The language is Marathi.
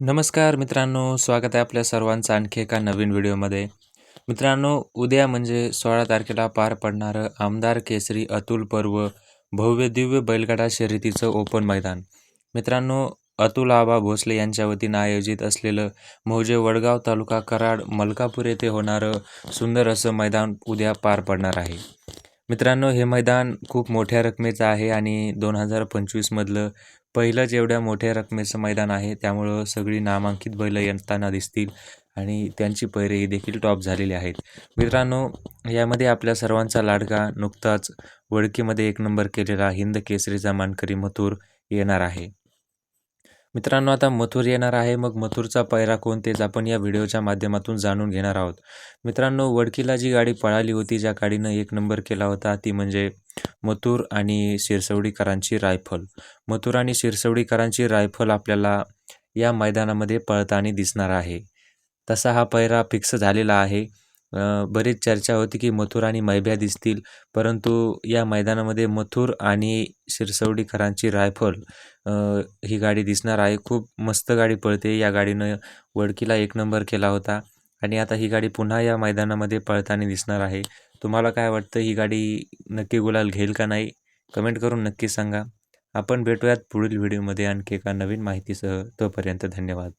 नमस्कार मित्रांनो स्वागत आहे आपल्या सर्वांचं आणखी एका नवीन व्हिडिओमध्ये. मित्रांनो उद्या म्हणजे सोळा तारखेला पार पडणारं आमदार केसरी अतुल पर्व भव्य दिव्य बैलगाडा शर्यतीचं ओपन मैदान. मित्रांनो अतुल आबा भोसले यांच्या वतीनं आयोजित असलेलं मौजे वडगाव तालुका कराड मलकापूर येथे होणारं सुंदर असं मैदान उद्या पार पडणार आहे. मित्रांनो हे मैदान खूप मोठ्या रकमेचं आहे आणि दोन हजार पंचवीसमधलं पहिलंच एवढ्या मोठ्या रकमेचं मैदान आहे. त्यामुळं सगळी नामांकित बैलं येताना दिसतील आणि त्यांची पैरेही देखील टॉप झालेली आहेत. मित्रांनो यामध्ये आपल्या सर्वांचा लाडका नुकताच वडकीमध्ये एक नंबर केलेला हिंद केसरीचा मानकरी मथुर येणार आहे. मित्रांनो आता मथुर येणार आहे. मग मथुरचा पैरा कोण तेच आपण या व्हिडिओच्या माध्यमातून जाणून घेणार आहोत. मित्रांनो वडकीला जी गाडी पळाली होती ज्या गाडीनं एक नंबर केला होता ती म्हणजे मथुर आणि शिरसवडीकरांची रायफल. मथुर आणि शिरसवडीकरांची रायफल आपल्याला या मैदानामध्ये पळताना दिसणार आहे. तसा हा पैरा फिक्स झालेला आहे. बरीच चर्चा होती की मथुर आणि मैब्या दिसतील. परंतु या मैदानामध्ये मथुर आणि शिरसवडीकरांची रायफल ही गाडी दिसणार आहे. खूप मस्त गाडी पळते. या गाडीनं वडकीला एक नंबर केला होता. आणि आता ही गाडी पुन्हा या मैदानामध्ये पळताना दिसणार आहे. तुम्हाला काय वाटतं? ही गाडी नक्की गुलाल घेईल का नाही? कमेंट करून नक्की सांगा. आपण भेटूयात पुढील व्हिडिओमध्ये आणखी एका नवीन माहितीसह. तोपर्यंत धन्यवाद.